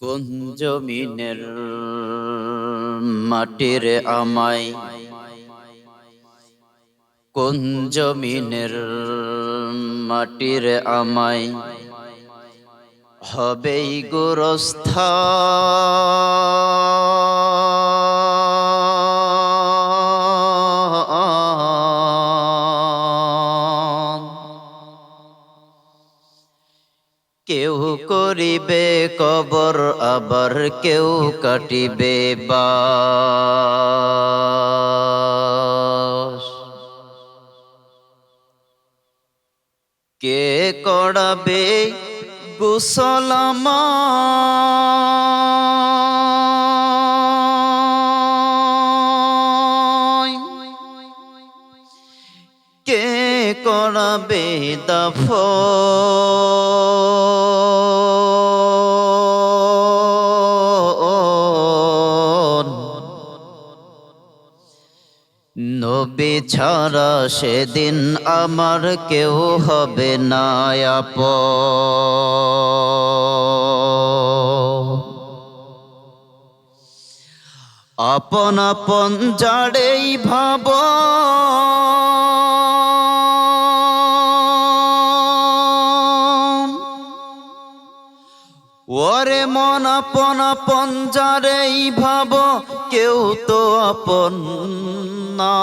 কোন জমিনের মাটির আমায়। কোন জমিনের মাটির আমায়। হবেই গোরস্থা। করিবে কবর আবার কেউ কাটিবে বা কে করাবে গুসলামা কে করাবে দফ নবী সেদিন আমার কেউ হবে না আপন। আপন জাড়েই ভাব ওরে মন আপন আপন যারেই ভাব কেউ তো আপন না।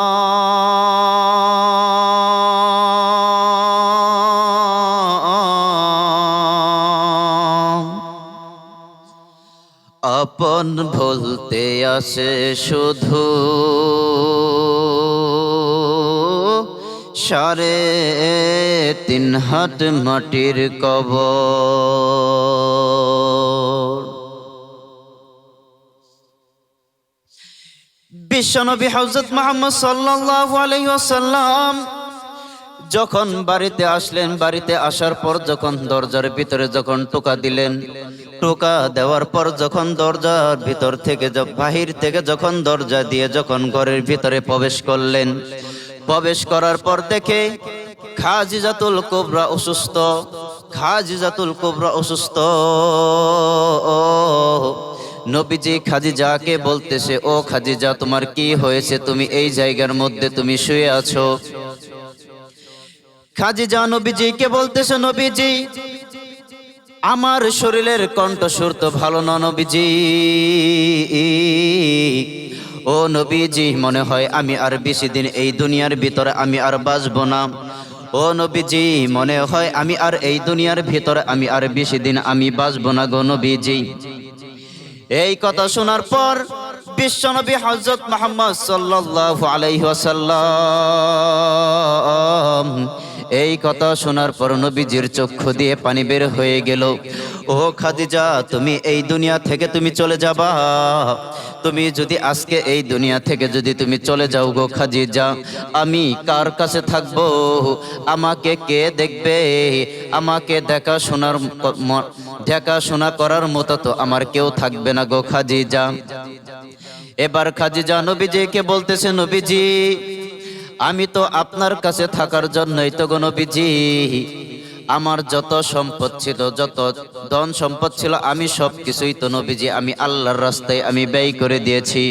আপন বলতে আসে শুধু সারে তিন হাত মাটির কব বিশ্বনবী হজরত মোহাম্মদ সাল্লাল্লাহু আলাইহি ওয়াসাল্লাম যখন বাড়িতে আসলেন, বাড়িতে আসার পর যখন দরজার ভিতরে যখন টোকা দিলেন, টোকা দেওয়ার পর যখন দরজার ভিতর থেকে বাহির থেকে যখন দরজা দিয়ে যখন ঘরের ভিতরে প্রবেশ করলেন প্রবেশ করার পর দেখে খাজিজাতুল কোবরা অসুস্থ, খাজিজাতুল কোবরা অসুস্থ। নবীজি খাদিজাকে বলতেছে, ও খাদিজা, তোমার কি হয়েছে? তুমি এই জায়গার মধ্যে তুমি শুয়ে আছো? খাদিজা নবীজিকে বলতেছে, নবীজি, আমার শরীরের কণ্ঠস্বর তো ভালো না নবীজি। ও নবীজি, মনে হয় আমি আর বেশি দিন এই দুনিয়ার ভিতরে আমি আর বাঁচবো না। ও নবীজি, মনে হয় আমি আর এই দুনিয়ার ভিতরে আমি আর বেশি দিন আমি বাঁচবো না গো নবীজি। এই কথা শোনার পর বিশ্বনবী হজরত মোহাম্মদ সাল্লাল্লাহু আলাইহি ওয়াসাল্লাম এই কথা শোনার পর নবীজির চক্ষু দিয়ে পানি বের হয়ে গেল। ও খাদিজা, তুমি এই দুনিয়া থেকে তুমি চলে যাবা। তুমি যদি আজকে এই দুনিয়া থেকে যদি তুমি চলে যাও গো খাদিজা, আমি কার কাছে থাকব? আমাকে কে দেখবে? আমাকে দেখাশোনার ম- দেখাশোনা করার মতো তো আমার কেউ থাকবে না গো খাদিজা। এবার খাদিজা নবীজিকে বলতেছে, নবীজি আমি তো আপনার কাছে থাকার জন্যই তো গো নবীজি। আমার যত সম্পদ ছিল, যত ধন সম্পদ ছিল, আমি সব কিছুই তো নবীজি, আমি আল্লাহর রাস্তায় আমি ব্যয় করে দিয়েছি।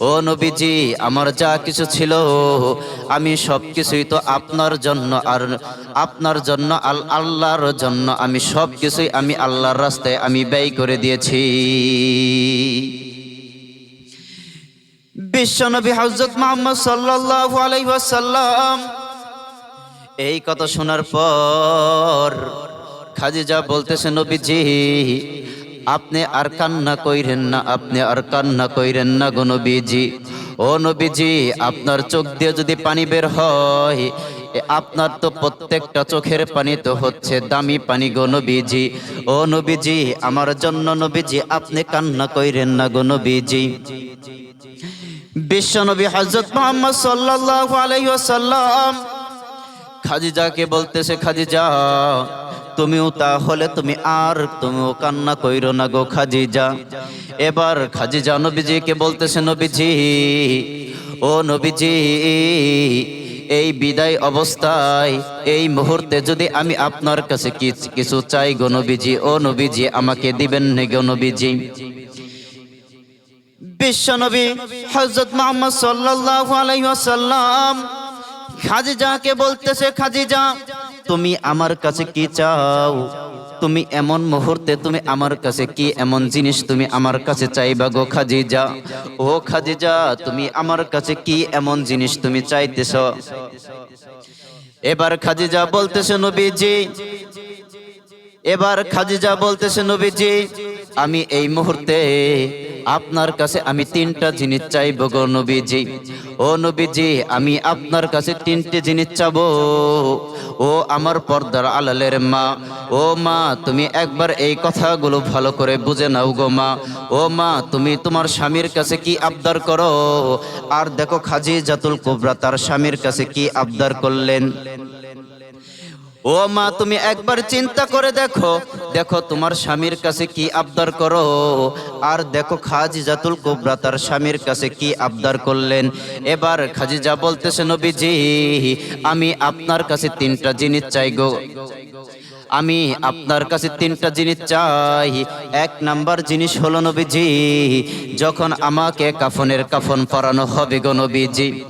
ও নবীজি, আমার যা কিছু ছিল, আমি সব কিছুই তো আপনার জন্য আর আপনার জন্য, আল আল্লাহর জন্য আমি সব কিছুই আমি আল্লাহর রাস্তায় আমি ব্যয় করে দিয়েছি। বিশ্বনবী হজরত মোহাম্মদ সাল্লাল্লাহু আলাইহি ওয়াসাল্লাম। এই কথা শোনার পর খাদিজা বলতেছে, নবীজি, আপনি আর কান্না কইরেন না, আপনি আর কান্না কইরেন না গো নবীজি। ও নবীজি, আপনার চোখ দিয়ে যদি পানি বের হয় আপনার তো প্রত্যেকটা চোখের পানি তো হচ্ছে দামি পানি গো নবীজি। ও নবীজি, আমার জন্য নবীজি, আপনি কান্না কইরেন না গো নবীজি। বিশ্বনবী হজরত মোহাম্মদ সাল্লাল্লাহু আলাইহি ওয়াসাল্লাম, খাদিজাকে বলতেছে, খাদিজা, তুমিও তাহলে তুমি আর তুমিও কান্না কইরো না গো খাদিজা। এবার খাদিজা নবীজিকে বলতেছে, নবীজি, ও নবীজি, এই বিদায় অবস্থায়, এই মুহূর্তে যদি আমি আপনার কাছে কিছু চাই গো নবীজি, ও নবীজি, আমাকে দিবেন নে গো নবীজি। বিশ্বনবী হযরত মুহাম্মদ সাল্লাল্লাহু আলাইহি ওয়াসাল্লাম খাদিজাকে বলতেছে, খাদিজা, তুমি আমার কাছে কি চাও? তুমি এমন মুহূর্তে তুমি আমার কাছে কি এমন জিনিস তুমি আমার কাছে চাইবা গো খাদিজা? ও খাদিজা, তুমি আমার কাছে কি এমন জিনিস তুমি চাইতেছ? এবার খাদিজা বলতেছে, নবীজি, এবার খাদিজা বলতেছে, নবীজি আমি এই মুহূর্তে আপনার কাছে আমি তিনটা জিনিস চাইব গো নবীজি। ও নবীজি, আমি আপনার কাছে তিনটে জিনিস চাবো ও আমার পর্দার আলালের মা, ও মা, তুমি একবার এই কথাগুলো ভালো করে বুঝে নাও গো মা। ও মা, তুমি তোমার স্বামীর কাছে কি আবদার করো? আর দেখো খাজি জাতুল কুবরা তার স্বামীর কাছে কি আবদার করলেন? ও মা, তুমি একবার চিন্তা করে দেখো। দেখো, তোমার স্বামীর কাছে কি আবদার করো? আর দেখো, খাজিজাতুল কুবরা তার স্বামীর কাছে কি আবদার করলেন? এবার খাজিজা বলতেছে, নবীজি, আমি আপনার কাছে তিনটা জিনিস চাই গো। আমি আপনার কাছে তিনটা জিনিস চাই। এক নাম্বার জিনিস হলো, নবীজি, যখন আমাকে কাফনের কাফন পরানো হবে গো, নবীজি।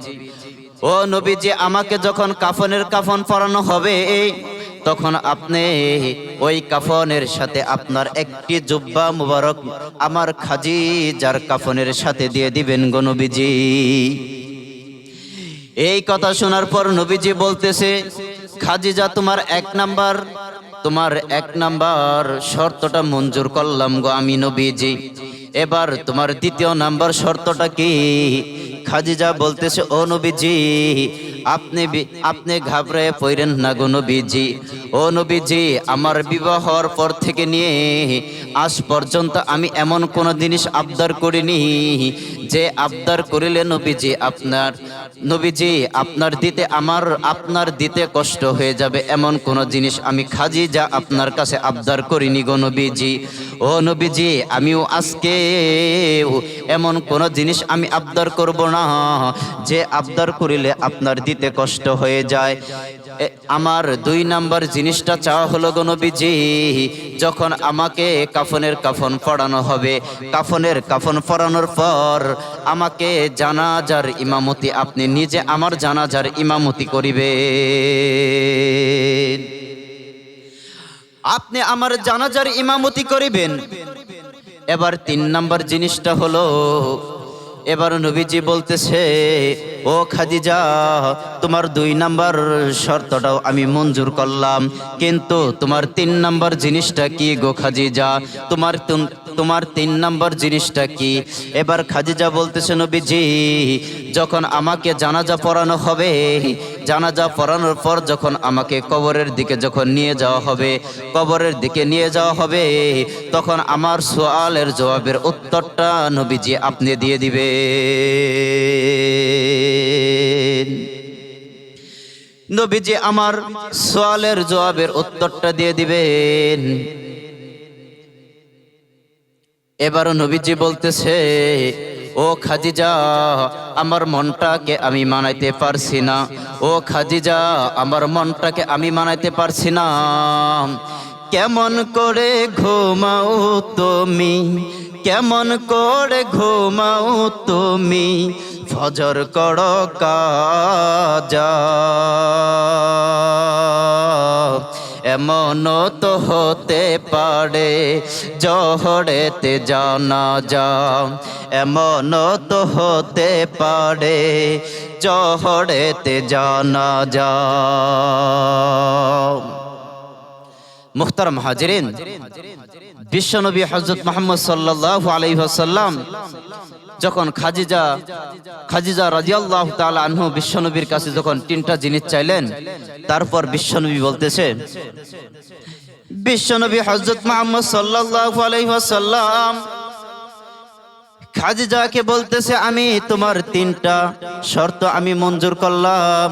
ও নবীজি, আমাকে যখন কাফনের কাফন পরানো হবে, তখন আপনি ওই কাফনের সাথে আপনার একটি জুব্বা মুবারক আমার খাজি যার কাফনের সাথে দিয়ে দিবেন গো নবীজি। এই কথা শোনার পর নবীজি বলতেছে খাজিজা তোমার এক নাম্বার, তোমার এক নাম্বার শর্তটা মঞ্জুর করলাম গো আমি নবীজি। এবার তোমার দ্বিতীয় নাম্বার শর্তটা কি? খাজিজা বলতেছে, ও নবীজি, আপনি আপনি ঘাবড়ে পড়েন না গো নবীজি। ও নবীজি, আমার বিবাহ হওয়ার পর থেকে নিয়ে আজ পর্যন্ত আমি এমন কোন জিনিস আবদার করিনি যে আবদার করিলে নবীজি আপনার নবীজি, আপনার দিতে আমার, আপনার দিতে কষ্ট হয়ে যাবে এমন কোন জিনিস আমি খাজি যা আপনার কাছে আবদার করিনি গো নবীজি। ও নবীজি, আমিও আজকে এমন কোন জিনিস আমি আবদার করব না, যে আবদার করিলে আপনার দিতে কষ্ট হয়ে যায়। আমার দুই নাম্বার জিনিসটা চাওয়া হলো গণবিজি যখন আমাকে কাফনের কাফন পড়ানো হবে। কাফনের কাফন পড়ানোর পর আমাকে জানাজার ইমামতি, আপনি নিজে আমার জানাজার ইমামতি করিবে আপনি আমার জানাজার ইমামতি করিবেন। এবার তিন নাম্বার জিনিসটা হলো এবার নবীজি বলতেছে, ও খাদিজা, তোমার দুই নাম্বার শর্তটাও আমি মঞ্জুর করলাম। কিন্তু তোমার তিন নাম্বার জিনিসটা কি গো খাদিজা? তোমার তোমার তিন নাম্বার জিনিসটা কি? এবার খাদিজা বলতেছে, নবীজি, যখন আমাকে জানাজা পড়ানো হবে জানাজা পড়ানোর পর যখন আমাকে কবরের দিকে যখন নিয়ে যাওয়া হবে, কবরের দিকে নিয়ে যাওয়া হবে, তখন আমার সোয়ালের জবাবের উত্তরটা নবীজি আপনি দিয়ে দিবে নবীজি আমার সোয়ালের জবাবের উত্তরটা দিয়ে দিবেন। এবারও নবীজি বলতেছে ও খাদিজা, আমার মনটাকে আমি মানাইতে পারছি না। ও খাদিজা, আমার মনটাকে আমি মানাইতে পারছি না। কেমন করে ঘুমাও তুমি? কেমন করে ঘুমাও তুমি? ফজর কর কাজা। এমন তো হতে পারে, জহরেতে জানা যা। এমন তো হতে পারে, জহরেতে জানা যা। মুখতারম হাজিরিন, বিশ্বনবী হজরত মোহাম্মদ সাল্লাল্লাহু আলাইহি ওয়াসাল্লাম যখন খাজিজা খাজিজা রাজিয়াল্লাহ তাআলা আনহু বিশ্বনবীর কাছে যখন তিনটা জিনিস চাইলেন, তারপর বিশ্বনবী বলতেছে, বিশ্বনবী হজরত মোহাম্মদ সাল্লাল্লাহু আলাইহি ওয়াসাল্লাম, খাদিজাকে বলতেছে, আমি তোমার তিনটা শর্ত আমি মঞ্জুর করলাম,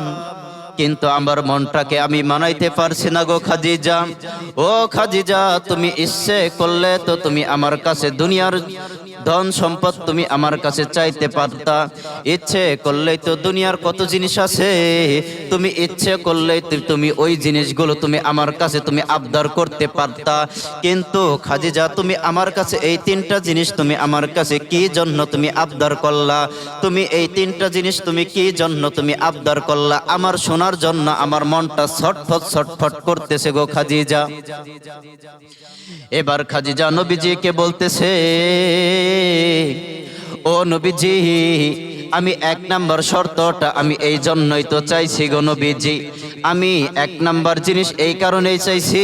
কিন্তু আমার মনটাকে আমি মানাইতে পারছি না গো খাদিজা। ও খাদিজা, তুমি ইচ্ছে করলে তো তুমি আমার কাছে দুনিয়ার ধন সম্পদ তুমি আমার কাছে চাইতে পারতা। ইচ্ছে করলেই তো দুনিয়ার কত জিনিস আছে। তুমি ইচ্ছে করলেই তুমি ওই জিনিসগুলো তুমি আমার কাছে তুমি আবদার করতে পারতা। কিন্তু খাদিজা, তুমি আমার কাছে এই তিনটা জিনিস তুমি আমার কাছে কি জন্য তুমি আবদার করলা? তুমি এই তিনটা জিনিস তুমি কি জন্য তুমি আবদার করলা? আমার শোনার জন্য আমার মনটা ছটফট ছটফট করতেছে গো খাদিজা। এবার খাদিজা নবীজিকে বলতেছে ও নবীজি, আমি এক নাম্বার শর্তটা আমি এই জন্যই তো চাইছি গো নবীজি। আমি এক নাম্বার জিনিস এই কারণেই চাইছি,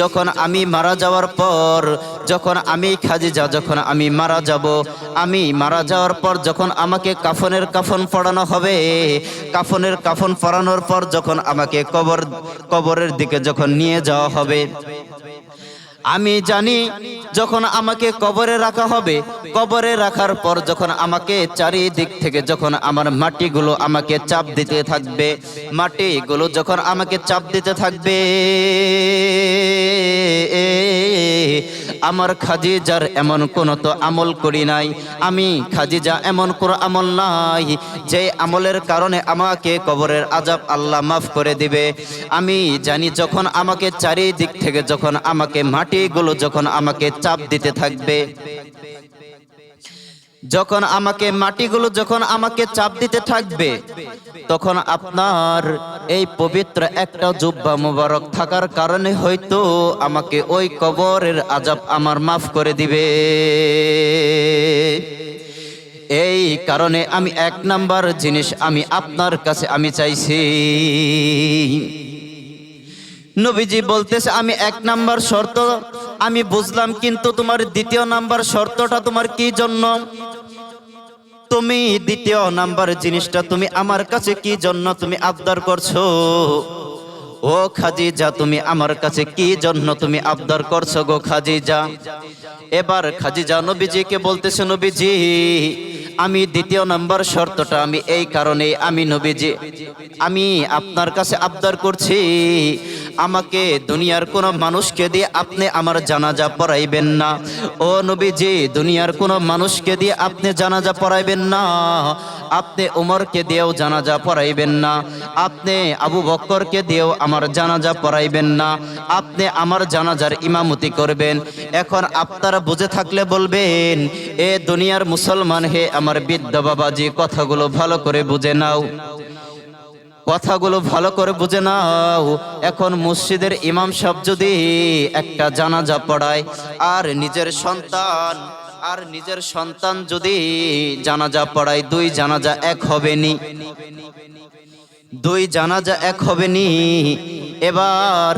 যখন আমি মারা যাওয়ার পর, যখন আমি খাদিজা, যখন আমি মারা যাব, আমি মারা যাওয়ার পর যখন আমাকে কাফনের কাফন পড়ানো হবে, কাফনের কাফন পড়ানোর পর যখন আমাকে কবর, কবরের দিকে যখন নিয়ে যাওয়া হবে আমি জানি যখন আমাকে কবরে রাখা হবে, কবরে রাখার পর যখন আমাকে চারিদিক থেকে যখন আমার মাটিগুলো আমাকে চাপ দিতে থাকবে, মাটিগুলো যখন আমাকে চাপ দিতে থাকবে, আমার খাদিজার এমন কোনো তো আমল করি নাই। আমি খাদিজা এমন কোনো আমল নাই যে আমলের কারণে আমাকে কবরের আজাব আল্লাহ মাফ করে দিবে। আমি জানি যখন আমাকে চারিদিক থেকে যখন আমাকে মাটিগুলো যখন আমাকে চাপ দিতে থাকবে, যখন আমাকে মাটিগুলো যখন আমাকে চাপ দিতে থাকবে, তখন আপনার এই পবিত্র একটা জুব্বা মুবারক থাকার কারণে হয়তো আমাকে ওই কবরের আজাব আমার মাফ করে দিবে। এই কারণে আমি এক নাম্বার জিনিস আমি আপনার কাছে আমি চাইছি। নবীজি বলতেছে, আমি এক নাম্বার শর্ত, আমি বুঝলাম কিন্তু তোমার দ্বিতীয় নাম্বার শর্তটা তোমার কি জন্য? তুমি দ্বিতীয় নাম্বার জিনিসটা তুমি আমার কাছে কি জন্য তুমি আবদার করছ? ও খাজিজা তুমি আমার কাছে কি জন্য তুমি আবদার করছ গো খাজিজা এবার খাজিজা নবীজিকে বলতেছে, নবীজি আমি দ্বিতীয় নম্বর শর্তটা, আমি এই কারণে আমি নবীজি, আমি আপনার কাছে আবদার করছি, আমাকে দুনিয়ার কোনো মানুষকে দিয়ে আপনি আমার জানাজা পড়াইবেন না। ও নবীজি, দুনিয়ার কোনো মানুষকে দিয়ে আপনি জানাজা পড়াইবেন না। আপনি উমরকে দিয়েও জানাজা পড়াইবেন না। আপনি আবু বক্করকে দিয়েও আমার জানাজা পড়াইবেন না। আপনি আমার জানাজার ইমামতি করবেন। এখন আপনারা বুঝে থাকলে বলবেন, এ দুনিয়ার মুসলমান হে, আমার বৃদ্ধ বাবাজি, কথাগুলো ভালো করে বুঝে নাও। কথাগুলো ভালো করে বুঝে নাও। এখন মসজিদের ইমাম সাহেব যদি একটা জানাজা পড়ায়, আর নিজের সন্তান আর নিজের সন্তান যদি জানাজা পড়ায়, দুই জানাজা এক হবে নি দুই জানাজা এক হবে নি এবার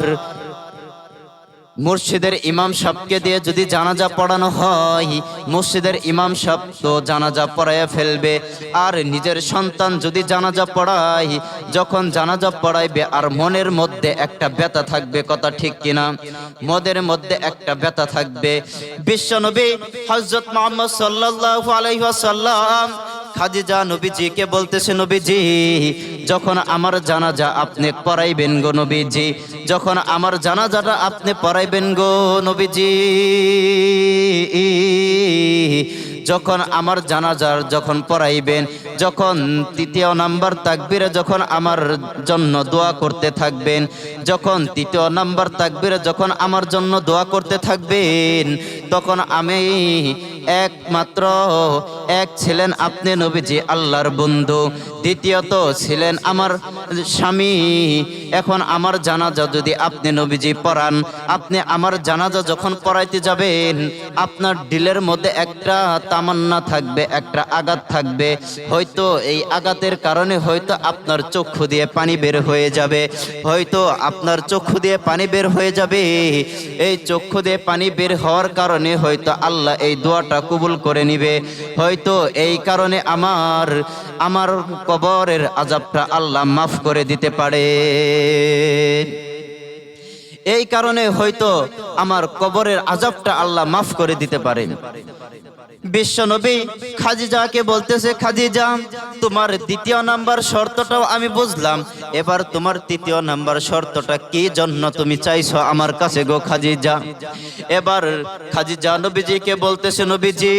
মসজিদের ইমাম সাহেবকে দিয়ে যদি জানাজা পড়ানো হয় মসজিদের ইমাম সাহেব তো জানাজা পড়াইয়া ফেলবে। আর নিজের সন্তান যদি জানাজা পড়ায়, যখন জানাজা পড়াইবে, আর মনের মধ্যে একটা ব্যথা থাকবে, কথা ঠিক কিনা? মদের মধ্যে একটা ব্যথা থাকবে। বিশ্বনবী হজরত মোহাম্মদ সাল্লাল্লাহু আলাইহি ওয়াসাল্লাম খাদিজা নবীজিকে বলতেছে, নবীজি, যখন আমার জানাজা আপনি পড়াইবেন গো নবীজি, যখন আমার জানাজাটা আপনি পড়াইবেন গো নবীজি, যখন আমার জানাজার যখন পড়াইবেন, যখন তৃতীয় নাম্বার তাকবিরে যখন আমার জন্য দোয়া করতে থাকবেন, যখন তৃতীয় নাম্বার তাকবিরে যখন আমার জন্য দোয়া করতে থাকবেন, তখন আমি একমাত্র এক ছিলেন আপনি নবীজি, আল্লাহর বন্ধু। দ্বিতীয়ত ছিলেন আমার স্বামী। এখন আমার জানাজা যদি আপনি নবীজি পড়ান, আপনি আমার জানাজা যখন পড়াইতে যাবেন, আপনার ডিলের মধ্যে একটা তামান্না থাকবে, একটা আঘাত থাকবে। হয়তো এই আঘাতের কারণে হয়তো আপনার চক্ষু দিয়ে পানি বের হয়ে যাবে। হয়তো আপনার চক্ষু দিয়ে পানি বের হয়ে যাবে। এই চক্ষু দিয়ে পানি বের হওয়ার কারণে হয়তো আল্লাহ এই দোয়াটা কবুল করে নিবে। হয়তো এই কারণে আমার আমার কবরের আজাবটা আল্লাহ মাফ করে দিতে পারে। এই কারণে হয়তো আমার কবরের আজাবটা আল্লাহ মাফ করে দিতে পারেন বিশ্বনবী খাদিজাকে বলতেছে, খাদিজা, তোমার দ্বিতীয় নাম্বার শর্তটাও আমি বুঝলাম। এবার তোমার তৃতীয় নাম্বার শর্তটা কি জন্য তুমি চাইছো আমার কাছে গো খাদিজা? এবার খাদিজা নবীজিকে বলতেছে, নবীজি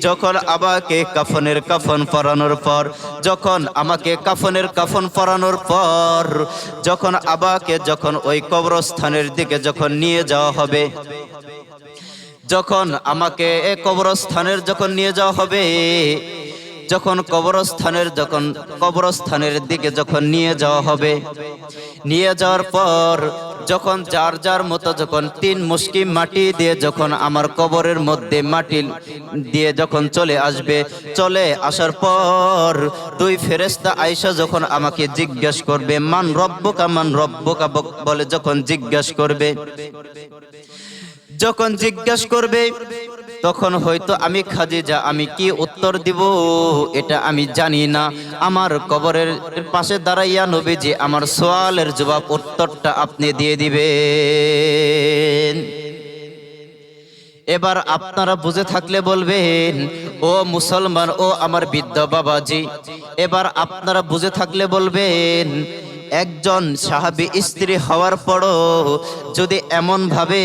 যখন আমাকে কাফনের কাফন পরানোর পর, যখন আমাকে কাফনের কাফন পরানোর পর, যখন আবাকে যখন ওই কবরস্থানের দিকে যখন নিয়ে যাওয়া হবে, যখন আমাকে এ কবরস্থানের যখন নিয়ে যাওয়া হবে যখন কবরস্থানের যখন কবরস্থানের দিকে যখন নিয়ে যাওয়া হবে, নিয়ে যাওয়ার পর যখন যার যার মতো যখন তিন মুষ্কি মাটি দিয়ে যখন আমার কবরের মধ্যে মাটি দিয়ে যখন চলে আসবে, চলে আসার পর দুই ফেরেস্তা আয়সা যখন আমাকে জিজ্ঞেস করবে, মান রব্বকা মান রব্বকা? বক- বলে যখন জিজ্ঞেস করবে, যখন জিজ্ঞেস করবে তখন হয়তো আমি খাদিজা, আমি কি উত্তর দিব? এটা আমি জানি না। আমার কবরের পাশে দাঁড়াইয়া নবীজি আমার সোয়ালের জবাব, উত্তরটা আপনি দিয়ে দিবেন। এবার আপনারা বুঝে থাকলে বলবেন, ও মুসলমান, ও আমার বৃদ্ধ বাবাজি। এবার আপনারা বুঝে থাকলে বলবেন একজন সাহাবি স্ত্রী হওয়ার পরও যদি এমন ভাবে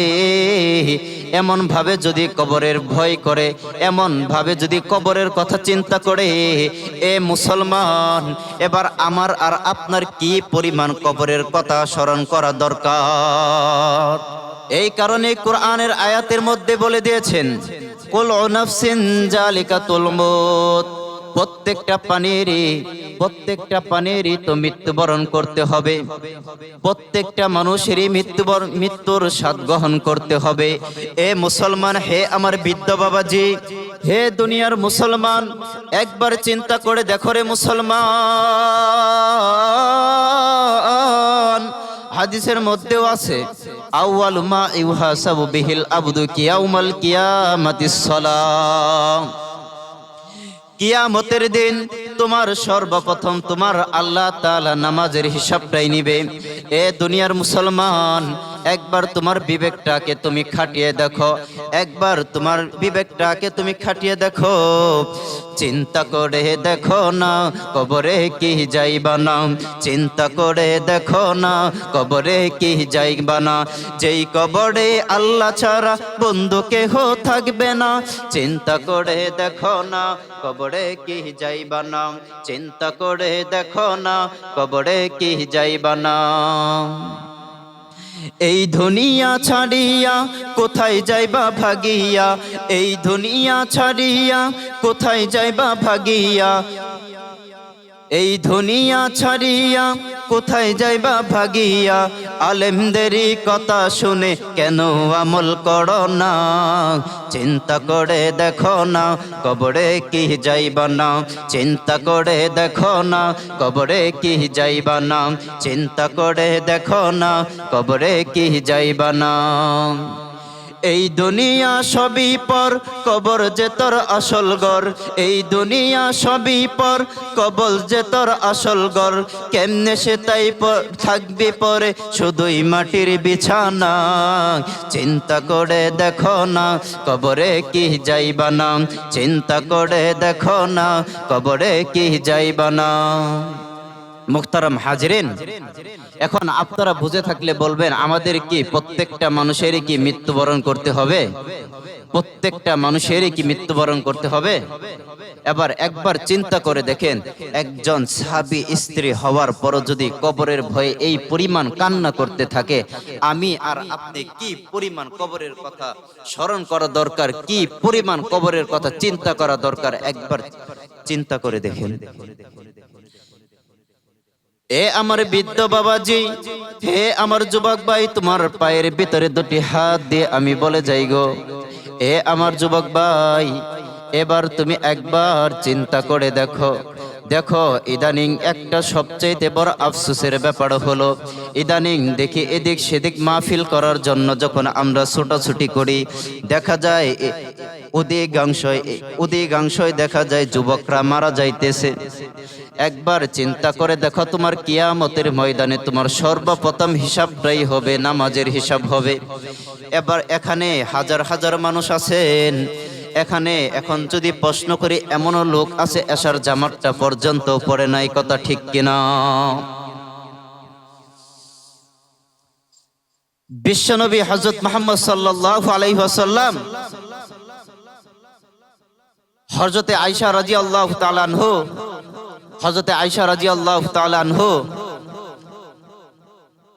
এমন ভাবে যদি কবরের ভয় করে এমন ভাবে যদি কবরের কথা চিন্তা করে, এ মুসলমান, এবার আমার আর আপনার কি পরিমাণ কবরের কথা স্মরণ করা দরকার? এই কারণে কোরআনের আয়াতের মধ্যে বলে দিয়েছেন কুল নাফসিন জালিকাতুল মউত। প্রত্যেকটা পানিরই প্রত্যেকটা পানিরই তো মৃত্যুবরণ করতে হবে। প্রত্যেকটা মানুষেরই মৃত্যুবরণ মৃত্যুর স্বাদ গ্রহণ করতে হবে। এ মুসলমান, হে আমার বৃদ্ধ বাবাজি, হে দুনিয়ার মুসলমান, একবার চিন্তা করে দেখো রে মুসলমান। হাদিসের মধ্যেও আছে, আউয়াল মা ইউহাসাবু বিহিল আবদু কিয়াউমাল কিয়ামাতিস সালাম। কিয়ামতের দিন তোমার সর্বপ্রথম তোমার আল্লাহ তালা নামাজের হিসাবটাই নিবে। এ দুনিয়ার মুসলমান একবার তোমার বিবেকটাকে তুমি খাটিয়ে দেখো, একবার তোমার বিবেকটাকে তুমি খাটিয়ে দেখো। চিন্তা করে দেখো না, কবরে কি যাইবা না। চিন্তা করে দেখো না, কবরে কি যাইবা না। যেই কবরে আল্লাহ ছাড়া বন্ধু কেহ থাকবে না। চিন্তা করে দেখো না, কবরে কি যাইবা না। চিন্তা করে দেখো না, কবরে কি যাইবা না। এই ধনিয়া ছাড়িয়া কোথায় যাইবা ভাগিয়া? এই ধনিয়া ছাড়িয়া কোথায় যাইবা ভাগিয়া? এই দুনিয়া ছাড়িয়া কোথায় যাইবা ভাগিয়া? আলেমদেরই কথা শুনে কেন আমল কর না? চিন্তা করে দেখো না, কবরে কি যাইবা না? চিন্তা করে দেখো না, কবরে কি যাইবা না? চিন্তা করে দেখো না, কবরে কি যাইবা না? এই দুনিয়া সবই পর কবর যে তোর আসল গর এই দুনিয়া সবই পর কবল যে তোর আসল গর কেমনে সে তাই থাকবি পরে শুধুই মাটির বিছানা। চিন্তা করে দেখো না কবরে কি যাইবা না। চিন্তা করে দেখো না কবরে কি যাইবা না। মুখতারাম হাজরিন, এখন আপনারা বুঝে থাকলে বলবেন, আমাদের কি প্রত্যেকটা মানুষেরই কি মৃত্যুবরণ করতে হবে? প্রত্যেকটা মানুষেরই কি মৃত্যুবরণ করতে হবে? এবার একবার চিন্তা করে দেখেন, একজন সাবি স্ত্রী হওয়ার পরও যদি কবরের ভয়ে এই পরিমাণ কান্না করতে থাকে, আমি আর আপনি কি পরিমাণ কবরের কথা স্মরণ করা দরকার? কি পরিমাণ কবরের কথা চিন্তা করা দরকার? একবার চিন্তা করে দেখেন। এ আমার বৃদ্ধ বাবাজি, হে আমার যুবক ভাই, তোমার পায়ের ভিতরে দুটি হাত দিয়ে আমি বলে যাই গো। এ আমার যুবক ভাই, এবার তুমি একবার চিন্তা করে দেখো দেখো, ইদানিং একটা সবচেয়ে বড় আফসোসের ব্যাপার হলো, ইদানিং দেখি এদিক সেদিক মাহফিল করার জন্য যখন আমরা ছোটাছুটি করি, দেখা যায় অধিকাংশই অধিকাংশই দেখা যায় যুবকরা মারা যাইতেছে। একবার চিন্তা করে দেখো, তোমার কিয়ামতের ময়দানে তোমার সর্বপ্রথম হিসাবটাই হবে, নামাজের হিসাব হবে। এবার এখানে হাজার হাজার মানুষ আছেন এখানে এখন যদি প্রশ্ন করি, এমনও লোক আছে এসার জামাতটা পর্যন্ত পড়ে নাই, কথা ঠিক কিনা? বিশ্বনবী হজরত মোহাম্মদ সাল্লাহ আলাইহাসাল্লাম হজরতে আয়সা রাজি আল্লাহ তালানহু হজরতে আয়সা রাজি আল্লাহ তালানহু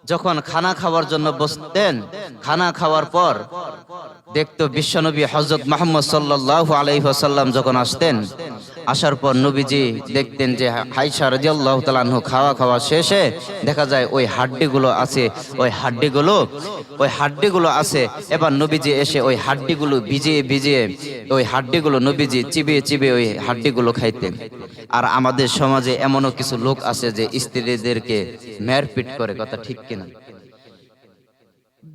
যখন খানা খাওয়ার জন্য বসতেন, খানা খাওয়ার পর দেখতো বিশ্বনবী হজরত মোহাম্মদ সাল্লাহ আলাইহাসাল্লাম যখন আসতেন আসার পর নবীজি দেখতেন যে হাইসা রাজিয়াল্লাহ তালানহু খাওয়া খাওয়া শেষে দেখা যায় ওই হাড্ডিগুলো আছে, ওই হাড্ডিগুলো ওই হাড্ডিগুলো আছে। এবার নবীজি এসে ওই হাড্ডিগুলো ভিজিয়ে ভিজিয়ে ওই হাড্ডিগুলো নবীজি চিবিয়ে চিবিয়ে ওই হাড্ডিগুলো খাইতেন। আর আমাদের সমাজে এমনও কিছু লোক আছে যে স্ত্রীদেরকে মেরপিট করে, কথা ঠিক কিনা?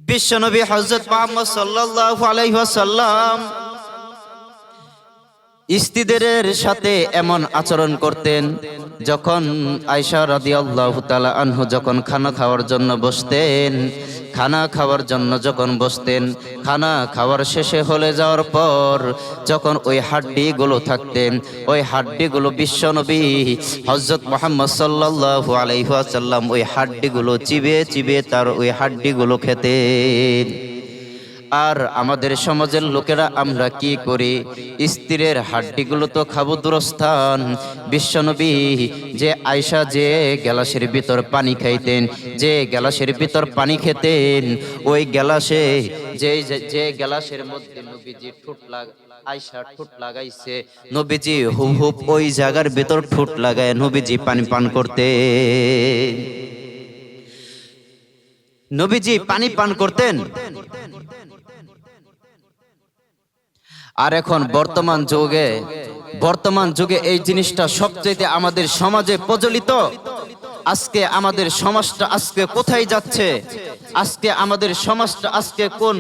বিশ্বনবী হজরত মোহাম্মদ সাল্লাল্লাহু আলাইহি ওয়াসাল্লাম স্ত্রীদের সাথে এমন আচরণ করতেন যখন আয়সা রাদিয়াল্লাহু তাআলা আনহু যখন খানা খাওয়ার জন্য বসতেন। খানা খাওয়ার জন্য যখন বসতেন, খানা খাওয়ার শেষে হলে যাওয়ার পর যখন ওই হাড্ডিগুলো থাকতেন, ওই হাড্ডিগুলো বিশ্বনবী হজরত মোহাম্মদ সাল্লাল্লাহু আলাইহি ওয়াসাল্লাম ওই হাড্ডিগুলো চিবিয়ে চিবিয়ে তার ওই হাড্ডিগুলো খেতেন। আর আমাদের সমাজের লোকেরা আমরা কি করি? স্ত্রীর হাড্ডিগুলো তো খাব দূরস্থান। বিশ্বনবী যে আয়সা যে গ্যালাসের ভিতর পানি খাইতেন, যে গ্যালাসের ভিতর পানি খেতেন, ওই গ্যালাসে যে, যে- গ্যালাসের মধ্যে নবীজি ঠোঁট আয়সা ঠোঁট লাগাইছে, নবীজি হুব হুব ওই জায়গার ভিতর ঠোঁট লাগায় নবীজি পানি পান করতে নবীজি পানি পান করতেন। আর এখন বর্তমান যুগে বর্তমান যুগে এই জিনিসটা সবচেয়ে আমাদের সমাজে প্রচলিত। আজকে আমাদের সমাজটা আজকে কোথায় যাচ্ছে? আজকে আমাদের সমাজটা আজকে কোন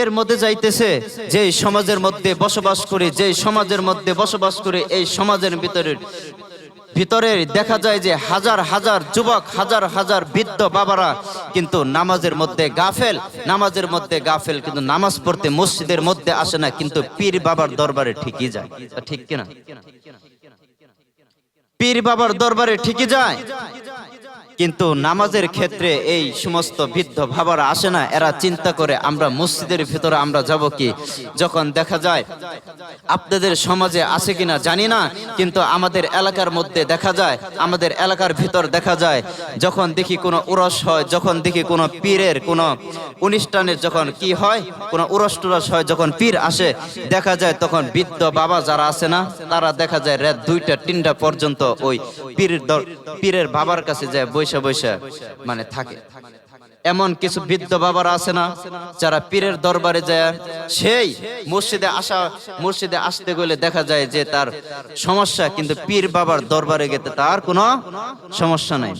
এর মধ্যে যাইতেছে? যে সমাজের মধ্যে বসবাস করে যে সমাজের মধ্যে বসবাস করে, এই সমাজের ভিতরে ভিতরে দেখা যায় যে হাজার হাজার যুবক, হাজার হাজার বৃদ্ধ বাবারা কিন্তু নামাজের মধ্যে গাফেল, নামাজের মধ্যে গাফেল কিন্তু নামাজ পড়তে মসজিদের মধ্যে আসে না, কিন্তু পীর বাবার দরবারে ঠিকই যায়। ঠিক কিনা? পীর বাবার দরবারে ঠিকই যায়? কিন্তু নামাজের ক্ষেত্রে এই সমস্ত বৃদ্ধ ভাবারা আসে না, এরা চিন্তা করে আমরা মসজিদের ভিতরে আমরা যাব কি? যখন দেখা যায় আপনাদের সমাজে আছে কিনা জানি না, কিন্তু আমাদের এলাকার মধ্যে দেখা যায়, আমাদের এলাকার ভিতর দেখা যায়, যখন দেখি কোনো উরস হয়, যখন দেখি কোনো পীরের কোনো অনুষ্ঠানের যখন কি হয়, কোনো উরস টুরস হয়, যখন পীর আসে, দেখা যায় তখন বৃদ্ধ বাবা যারা আছে না, তারা দেখা যায় রাত দুইটা, তিনটা পর্যন্ত ওই দর- পীরের বাবার কাছে যায় বৈশা বৈশা মানে থাকে। এমন কিছু বৃদ্ধ বাবারা আছে না, যারা পীরের দরবারে যায়, সেই মসজিদে আসা, মসজিদে আসতে গেলে দেখা যায় যে তার সমস্যা, কিন্তু পীর বাবার দরবারে গেতে তার কোনো সমস্যা নাই।